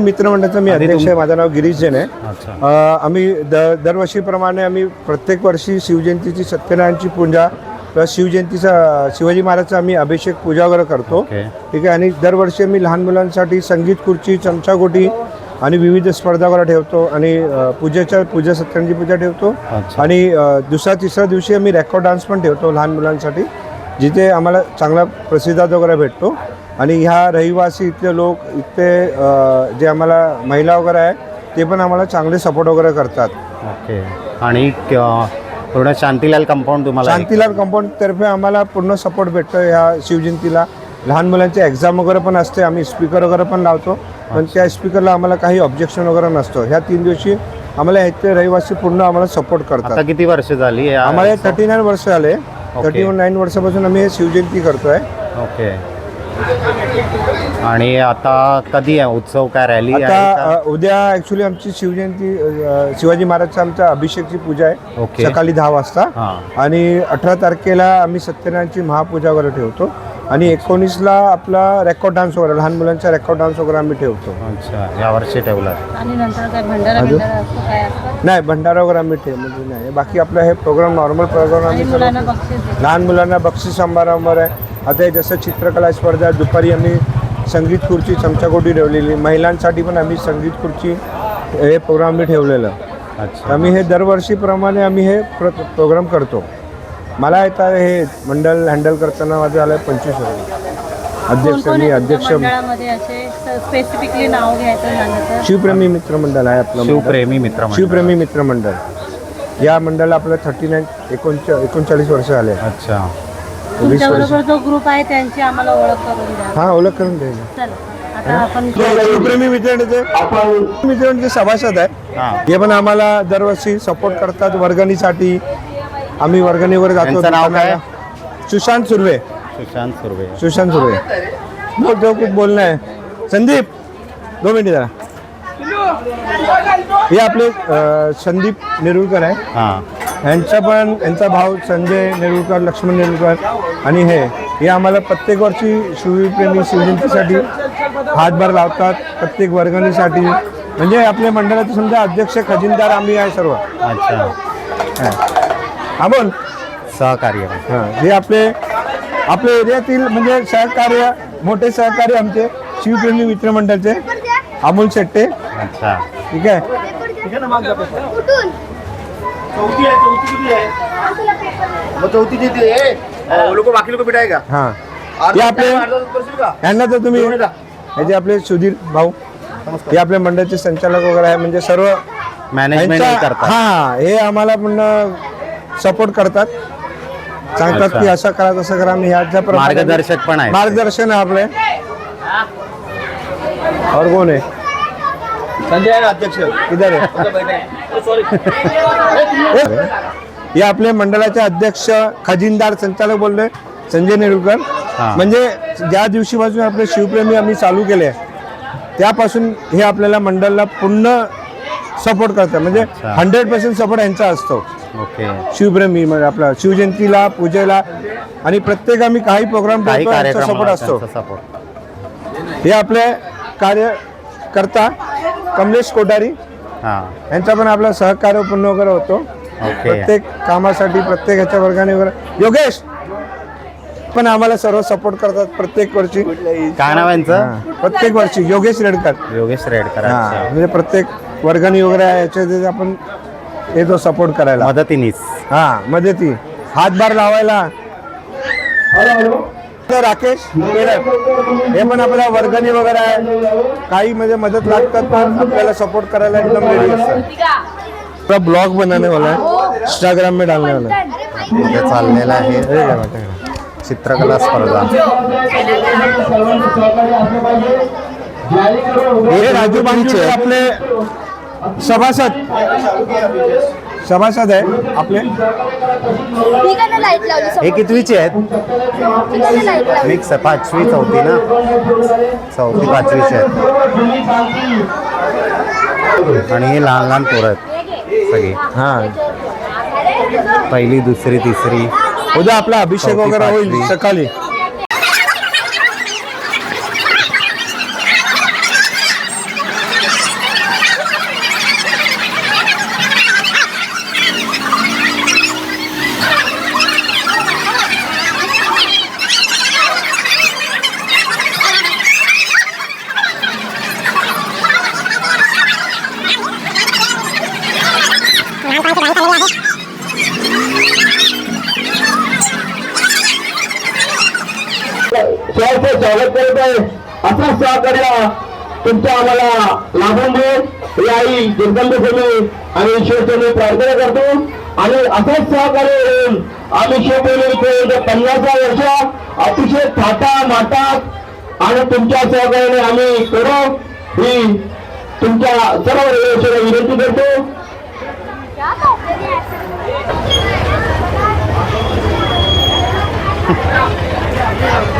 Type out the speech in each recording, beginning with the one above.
मित्रमंडळाचा मी अध्यक्ष आहे माझं नाव गिरीश जैन आहे आम्ही द दरवर्षीप्रमाणे आम्ही प्रत्येक वर्षी शिवजयंतीची सत्यनारायणची पूजा प्लस शिवजयंतीचा शिवाजी महाराजचा आम्ही अभिषेक पूजा वगैरे करतो ठीक आहे? आणि दरवर्षी आम्ही लहान मुलांसाठी संगीत खुर्ची चमचागोटी आणि विविध स्पर्धा वगैरे ठेवतो आणि पूजेच्या पूजा सत्यनारायणची पूजा ठेवतो. आणि दुसऱ्या तिसऱ्या दिवशी आम्ही रेकॉर्ड डान्स पण ठेवतो लहान मुलांसाठी जिथे आम्हाला चांगला प्रतिसाद वगैरे भेटतो. आणि ह्या रहिवासी इथले लोक इथले जे आम्हाला महिला वगैरे आहे ते पण आम्हाला चांगले सपोर्ट वगैरे करतात. ओके. आणि पूर्ण शांतीलाल कंपाऊंड तुम्हाला शांतीलाल कंपाऊंड तर्फे आम्हाला पूर्ण सपोर्ट भेटतो ह्या शिवजयंतीला. लहान मुलांची एक्झाम वगैरे पण असते आम्ही स्पीकर वगैरे पण लावतो. पण त्या स्पीकरला आम्हाला काही ऑब्जेक्शन वगैरे नसतो. ह्या तीन दिवशी आम्हाला इथले रहिवासी पूर्ण आम्हाला सपोर्ट करतात. किती वर्ष झाली आम्हाला थर्टी नाईन वर्ष आले थर्टी नाईन वर्षापासून आम्ही शिवजयंती करतोय. ओके. आणि आता कधी आहे? उत्सव काय रॅली आता उद्या ॲक्च्युली आमची शिवजयंती शिवाजी महाराजचा आमचा अभिषेकची पूजा आहे. सकाळी दहा वाजता. आणि अठरा तारखेला आम्ही सत्यनारायणची महापूजा वगैरे ठेवतो. आणि एकोणीसला आपला रेकॉर्ड डान्स वगैरे लहान मुलांचा रेकॉर्ड डान्स वगैरे आम्ही ठेवतो. अच्छा यावर्षी ठेवला. आणि नंतर काय भंडारा अजून? बिंडारा असतो काय असतं? नाही भंडारा वगैरे आम्ही ठेव म्हणजे नाही. बाकी आपलं हे प्रोग्राम नॉर्मल प्रोग्राम आणि आम्ही मुलांना करतो. बक्षीस देतो. लहान मुलांना बक्षीस समारंभ आहे. आता हे जसं चित्रकला स्पर्धा आहे, दुपारी आम्ही संगीत खुर्ची चमचाकोटी ठेवलेली. महिलांसाठी पण आम्ही संगीत खुर्ची हे प्रोग्राम आम्ही ठेवलेलं. अच्छा. आम्ही हे दरवर्षीप्रमाणे आम्ही हे प्र प्रोग्राम करतो. मला आता हे मंडळ हँडल करताना माझं झालं पंचवीस वर्ष अध्यक्ष मी अध्यक्ष तुमच्या मंडळामध्ये असे? स्पेसिफिकली नाव घ्यायचं झालं तर? शिवप्रेमी मित्रमंडळ आहे आपलं मंडळ. शिवप्रेमी मित्र शिवप्रेमी मित्रमंडळ या मंडळाला आपलं थर्टी नाईन एकोणचा एकोणचाळीस वर्ष आले. अच्छा. वीस वर्ष. जो ग्रुप आहे त्यांची आम्हाला ओळख करून द्या. हा ओळख करून द्यायला चला आता आपण शिवप्रेमी मित्रांचे मित्रांचे सभासद आहे हां. हे पण आम्हाला दरवर्षी सपोर्ट करतात वर्गणीसाठी. आम्ही वर्गणीवर जातो. त्यांचं नाव काय? दुकानाला. सुशांत सुर्वे. सुशांत सुर्वे. सुशांत सुर्वे. बोलतो खूप बोलणं आहे. संदीप दोन मिनिट जरा. हे आपले अं, संदीप नेरुळकर आहे. हां. यांचा पण यांचा भाऊ संजय नेरुळकर लक्ष्मण नेरुळकर आणि हे. हे आम्हाला प्रत्येक वर्षी शिवप्रेमी शिवजयंतीसाठी हातभार लावतात प्रत्येक वर्गणीसाठी. म्हणजे आपल्या मंडळाचे समजा अध्यक्ष खजिनदार आम्ही आहे सर्व. अच्छा. हा. हा बोल. सहकार्य. हां हे आपले आपल्या एरियातील म्हणजे सहकार्य मोठे सहकार्य आमचे शिवप्रेमी मित्रमंडळचे अमोल शेट्टे. अच्छा. ठीक आहे? चौथी आहे चौथी किती आहे? मग चौथी किती आहे? लोक बाकी लोक भेटाय का? हां. हे आपले करशील का? यांना तर तुम्ही हे जे आपले सुधीर भाऊ हे आपल्या मंडळाचे संचालक वगैरे आहे म्हणजे सर्व मॅनेजमेंट यांचा- करतात. हा हे आम्हाला पण सपोर्ट करतात. सांगतात. की असं करा तसं करा. मी ह्याच्या प्रमाणे- मार्गदर्शक पण आहे मार्गदर्शन आहे आपले. और कोण आहे? संजय आहे ना अध्यक्ष. इधर आहे. सॉरी हे आपले मंडळाचे अध्यक्ष खजिनदार संचालक बोलले संजय नेरुळकर हा. म्हणजे ज्या दिवशीपासून आपले शिवप्रेमी आम्ही चालू केले त्यापासून हे आपल्याला मंडळाला पूर्ण सपोर्ट करतात. म्हणजे अच्छा. हंड्रेड पर्सेंट सपोर्ट यांचा असतो. ओके. शिवप्रेमी म्हणजे आपला शिवजयंतीला पूजेला आणि प्रत्येक आम्ही काही प्रोग्राम काही ठेवतो यांचा कार्यक्रम सपोर्ट असतो सपोर्ट हे आपले कार्य करता कमलेश कोठारी. हां. यांचा पण आपला सहकार्य पूर्ण वगैरे होतो. ओके. प्रत्येक कामासाठी प्रत्येक ह्याच्या वर्गाने वगैरे. योगेश! पण आम्हाला सर्व सपोर्ट करतात प्रत्येक वर्षी. काय नाव आहे यांचं? हा, प्रत्येक वर्षी योगेश रेडकर. योगेश रेडकर हा, अच्छा. म्हणजे प्रत्येक वर्गणी वगैरे आहे याच्यात आपण येतो सपोर्ट करायला. मदतीनीस हा मदती. हातभार लावायला. तर राकेश. हे पण आपल्या वर्गणी वगैरे आहे. काही म्हणजे मदत लागतात तर आपल्याला सपोर्ट करायला एकदम रेडी असतात. पूरा ब्लॉग बनाने वाला है इंस्टाग्राम में डालने वाला है इथे चाललेलं आहे. है. चित्रकला स्पर्धा. हे राजू बांगचे आपले सभासद. सभासद आहे आपले. ठिकाणं लाइट लावली हे कितवीचे आहेत? ठिकाणं लाइट लावली. मिक्स आहे पाचवी चौथी ना? चौथी पाचवीचे आहेत. आणि हे लहान लहान पोरं आहेत. सगळी. हा. पहिली दुसरी तिसरी. उद्या आपला अभिषेक चौथी, वगैरे होईल पाचवी. सकाळी. स्वागत करत आहे. असा सहकार्य तुमच्या आम्हाला लाभून दे याही जगदंब स्वामी आणि शिवसेने प्रार्थना करतो. आणि असंच सहकार्य होऊन आम्ही शिवसेने पन्नासा वर्ष अतिशय थाटा माटात आणि तुमच्या सहकार्याने आम्ही करू. ही तुमच्या सर्व रेडिओला विनंती करतो. Yeah.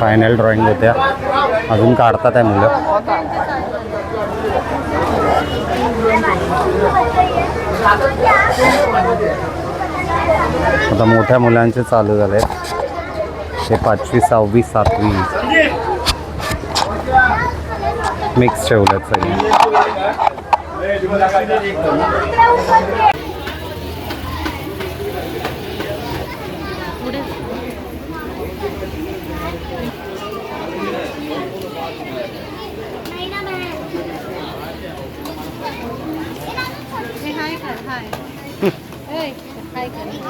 फायनल ड्रॉइंग होत्या. अजून काढतात आहे मुलं. आता मोठ्या मुलांचे चालू झाले. ते पाचवी सहावी सातवी. मिक्स ठेवलं सगळी पुढे हे हाय कर हाय ए, हाय कर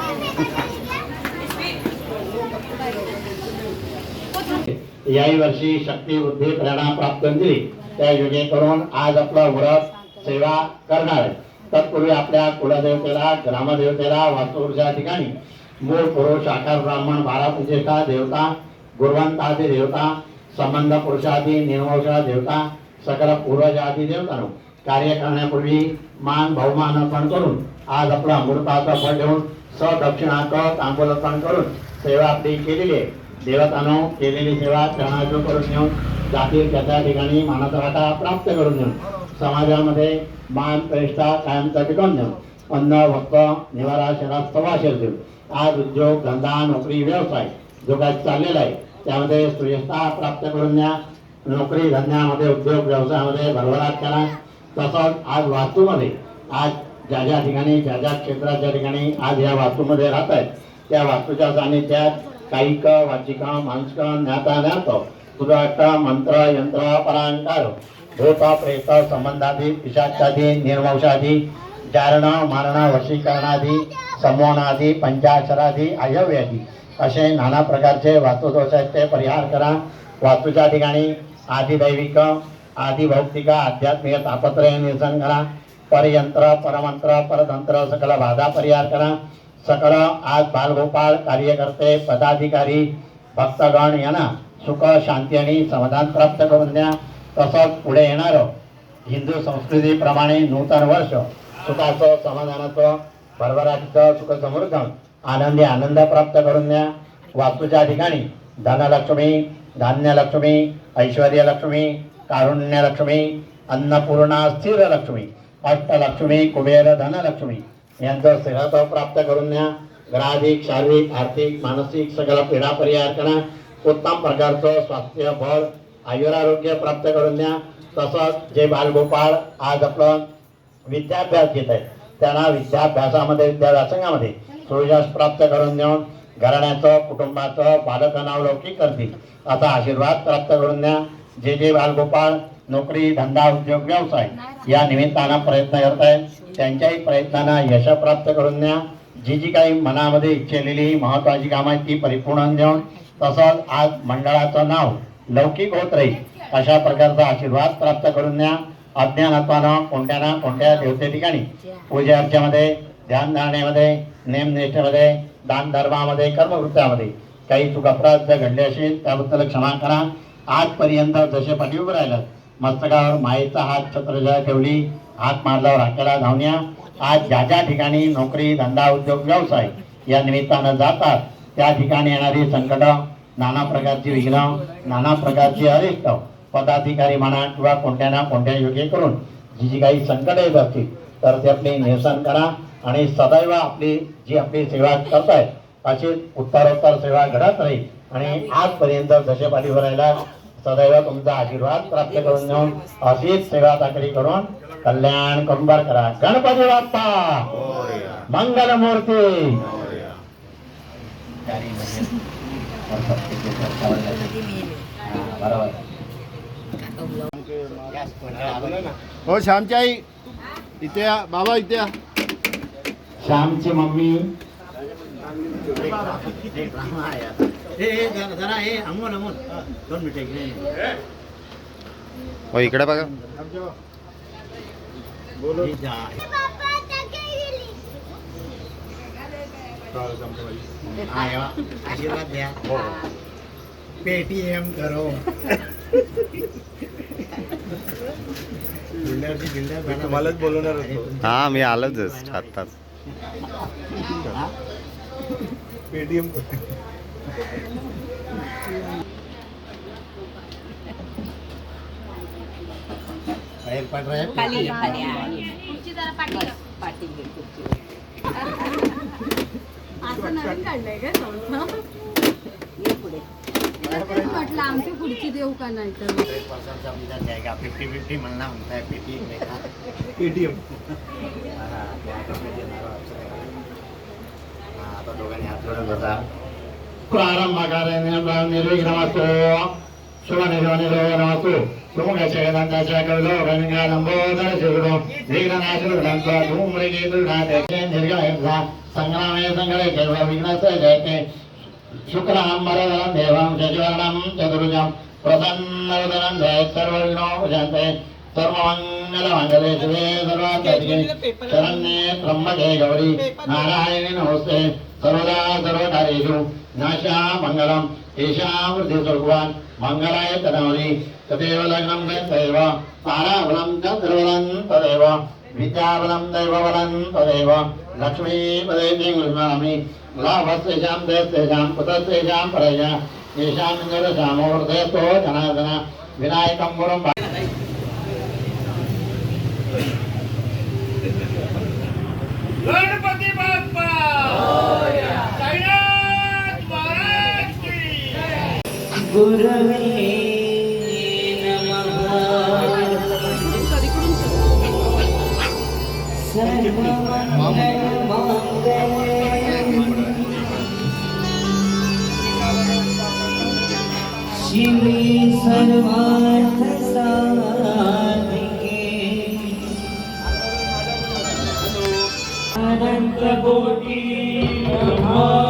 याही वर्षी शक्ती वृद्धी प्रेरणा प्राप्त दिली त्या योगे करून आज आपला व्रत सेवा करणार आहे. तत्पूर्वी आपल्या कुलदेवतेला ग्रामदेवतेला वास्तुच्या ठिकाणी मूळ पुरुष आकार ब्राह्मण बारा प्रतिष्ठा देवता गुरुवंतादी देवता संबंध पुरुषादी निर्मोषा देवता सकल पूर्वजादी देवतानो कार्य करण्यापूर्वी मान बहुमान अर्पण करून आज आपला अमृताचा फळ देऊन सदक्षिणाक तांबूल करून सेवा आपली केलेली आहे देवतानो केलेली सेवा चरणाजू करून घेऊन जातील त्याच्या ठिकाणी मानाचा वाटा प्राप्त करून घेऊन समाजामध्ये मान प्रतिष्ठा कायमचा टिकवून देऊन अन्न भक्त निवारा शहरात सवाशेर देऊन आज उद्योग धंदा नोकरी व्यवसाय जो काही चाललेला आहे. त्यामध्ये सुयशता प्राप्त करून द्या. नोकरी धंद्यामध्ये उद्योग व्यवसायामध्ये भरभराट करा. तसंच आज वास्तूमध्ये आज ज्या ज्या ठिकाणी ज्या ज्या क्षेत्राच्या ठिकाणी आज या वास्तूमध्ये राहत आहेत त्या वास्तूच्या सानिध्यात कायिक वाचिका मानसिक ज्ञाता ज्ञात सुराट मंत्र यंत्र परांकार भूत प्रेत संबंधादी पिशाचादी निर्वंशादी जारण मारण वशीकरणादी समोनादी पंचाक्षरादी अयव्यादी असे नाना प्रकारचे वास्तुदोष आहेत ते परिहार करा. वास्तूच्या ठिकाणी आदिदैविक आदिभौतिक आध्यात्मिक तापत्रय निरसन करा. परयंत्र परमंत्र परतंत्र सकल बाधा परिहार करा सकळ आज बालगोपाळ कार्यकर्ते पदाधिकारी भक्तगण यांना सुख शांती आणि समाधान प्राप्त करून द्या. तसंच पुढे येणारं हिंदू संस्कृतीप्रमाणे नूतन वर्ष सुखाचं समाधानाचं भरभराटीचं सुख समृद्ध आनंदी आनंद प्राप्त करून द्या. वास्तूच्या ठिकाणी धनलक्ष्मी धान्यलक्ष्मी ऐश्वर्यलक्ष्मी कारुण्यलक्ष्मी अन्नपूर्णा स्थिर लक्ष्मी अष्टलक्ष्मी कुबेर धनलक्ष्मी. यांचं स्थिरत्व प्राप्त करून द्या. ग्राधिक शारीरिक आर्थिक मानसिक सगळं पीडा परिहार करा. उत्तम प्रकारचं स्वास्थ्य बळ आयुरारोग्य प्राप्त करून द्या. तसंच जे बालगोपाळ आज आपलं विद्याभ्यास घेत आहेत त्यांना विद्याभ्यासामध्ये विद्याव्यासंगामध्ये सुयश प्राप्त करून देऊन घराण्याचं कुटुंबाचं बालकांना करतील. असा आशीर्वाद प्राप्त करून द्या. जे जे बालगोपाळ नोकरी धंदा उद्योग व्यवसाय या निमित्तानं प्रयत्न करत आहेत त्यांच्याही प्रयत्नांना यश प्राप्त करून द्या. जी जी काही मनामध्ये इच्छेलेली महत्वाची कामं आहेत ती परिपूर्ण देऊन तसंच आज मंडळाचं नाव लौकिक होत राहील अशा प्रकारचा आशीर्वाद प्राप्त करून द्या. अज्ञानत्वानं कोणत्या ना कोणत्या देवते ठिकाणी पूजा अर्चामध्ये ध्यानधारणेमध्ये नेमनिष्ठेमध्ये दानधर्मामध्ये कर्मवृत्तामध्ये काही चूक अपराध जर घडले असेल त्याबद्दल क्षमा करा. आजपर्यंत जसे पाठी उभं राहिलं मस्तकावर मायेचा हात छत्रजा ठेवली. हात मारल्यावर हाकेला धावण्या. आज ज्या ज्या ठिकाणी नोकरी धंदा उद्योग व्यवसाय या निमित्तानं जातात त्या ठिकाणी येणारी संकट नाना प्रकारची विघ्न नाना प्रकारची अरिष्ट पदाधिकारी म्हणा किंवा कोणत्या ना कोणत्या योग्य करून जी जी काही संकट येत असतील तर ते आपले निरसन करा आणि सदैव आपली जी आपली सेवा करतायत अशीच उत्तरोत्तर सेवा घडत राहील. आणि आजपर्यंत जसे पाठीवर राहिला सदैव तुमचा आशीर्वाद प्राप्त करून देऊन अशीच सेवा चाकरी करून कल्याण कंबर करा. गणपती बाप्पा! मंगल मूर्ती! हो श्यामची आई इथे या बाबा इथे या. श्यामची मम्मी. हो. इकडे बघा. आशीर्वाद द्या. पेटीएम करो. तुम्हालाच बोलवणार होतो हा मी आलोच जस्ट आत्ताच. पेटीएम. बाहेर पड रे खाली खाली. असं नवीन काढलंय का म्हटलं आमची पुढची देऊ का नाही तर फिफ्टी फिफ्टी म्हणला म्हणताय पेटी पेटीएम आता दोघांनी हात जोडून बसा ప్రారంభకార్యనిర్విఘ్నమస్తు శుభ నిజో నమస్తు. సుముఖ గౌరీ. నారాయణి నమస్తే. సర్వదా సర్వకార్యేషు नाशा मङ्गलम् येषां वृद्धि स्वर्गवान् मङ्गलाय तदावली तदेव लग्नं तदेव ताराबलं च तिरुबलं तदेव विद्याबलं दैवबलं तदेव लक्ष्मीपदे गृह्णामि लाभस्तेषां देस्तेषां कुतस्तेषां परया येषां निरशामोर्धयतो जनार्दन विनायकं गुरुं शिवी सर्वार्थ साधिके अनंत कोटी ब्रह्मांड नायक राजा